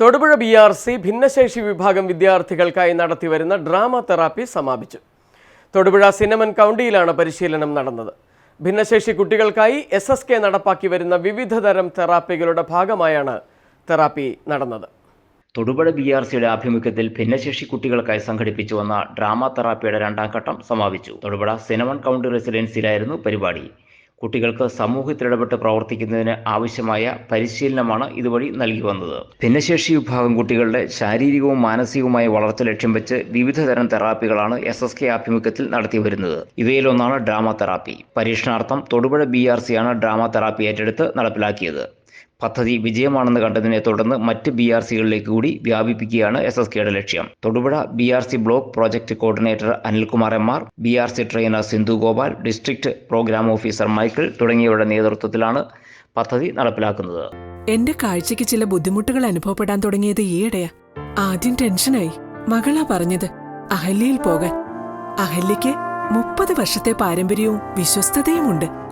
Thodupuzha B R C ഭിന്നശേഷി വിഭാഗം വിദ്യാർത്ഥികൾക്കായി നടത്തിവരുന്ന ഡ്രാമ തെറാപ്പി സമാപിച്ചു. തൊടുപുഴ സിനമൻ കൗണ്ടിയിലാണ് പരിശീലനം നടന്നത്. ഭിന്നശേഷി കുട്ടികൾക്കായി എസ് എസ് കെ നടപ്പാക്കി വരുന്ന വിവിധതരം തെറാപ്പികളുടെ ഭാഗമായാണ് തെറാപ്പി നടന്നത്. തൊടുപുഴ ബി ആർ സിയുടെ ആഭിമുഖ്യത്തിൽ ഭിന്നശേഷി കുട്ടികൾക്കായി സംഘടിപ്പിച്ചു വന്ന ഡ്രാമ തെറാപ്പിയുടെ രണ്ടാം ഘട്ടം സമാപിച്ചു. തൊടുപുഴ സിനമൺ കൗണ്ടി റെസിഡൻസിയിലായിരുന്നു പരിപാടി. കുട്ടികൾക്ക് സമൂഹത്തിൽ ഇടപെട്ട് പ്രവർത്തിക്കുന്നതിന് ആവശ്യമായ പരിശീലനമാണ് ഇതുവഴി നൽകി വന്നത്. ഭിന്നശേഷി വിഭാഗം കുട്ടികളുടെ ശാരീരികവും മാനസികവുമായ വളർച്ച ലക്ഷ്യം വെച്ച് വിവിധ തരം തെറാപ്പികളാണ് എസ് എസ് കെ ആഭിമുഖ്യത്തിൽ നടത്തി വരുന്നത്. ഇവയിലൊന്നാണ് ഡ്രാമ തെറാപ്പി. പരീക്ഷണാർത്ഥം തൊടുപുഴ ബി ആർ സിയാണ് ഡ്രാമ തെറാപ്പി ഏറ്റെടുത്ത് നടപ്പിലാക്കിയത്. പദ്ധതി വിജയമാണെന്ന് കണ്ടതിനെ തുടർന്ന് മറ്റ് ബി ആർ സികളിലേക്ക് കൂടി വ്യാപിപ്പിക്കുകയാണ് എസ് എസ് കെയുടെ ലക്ഷ്യം. Thodupuzha B R C block project coordinator Anilkumar M R B R C trainer Sindhu Gopal district programme officer Michael തുടങ്ങിയവരുടെ നേതൃത്വത്തിലാണ് പദ്ധതി നടപ്പിലാക്കുന്നത്. എന്റെ കാഴ്ചയ്ക്ക് ചില ബുദ്ധിമുട്ടുകൾ അനുഭവപ്പെടാൻ തുടങ്ങിയത് ഈയിടെയാ. ആദ്യം ടെൻഷനായി. മകളാ പറഞ്ഞത് അഹല്യയിൽ പോകാൻ. അഹല്യയ്ക്ക് മുപ്പത് വർഷത്തെ പാരമ്പര്യവും വിശ്വസ്തതയുമുണ്ട്.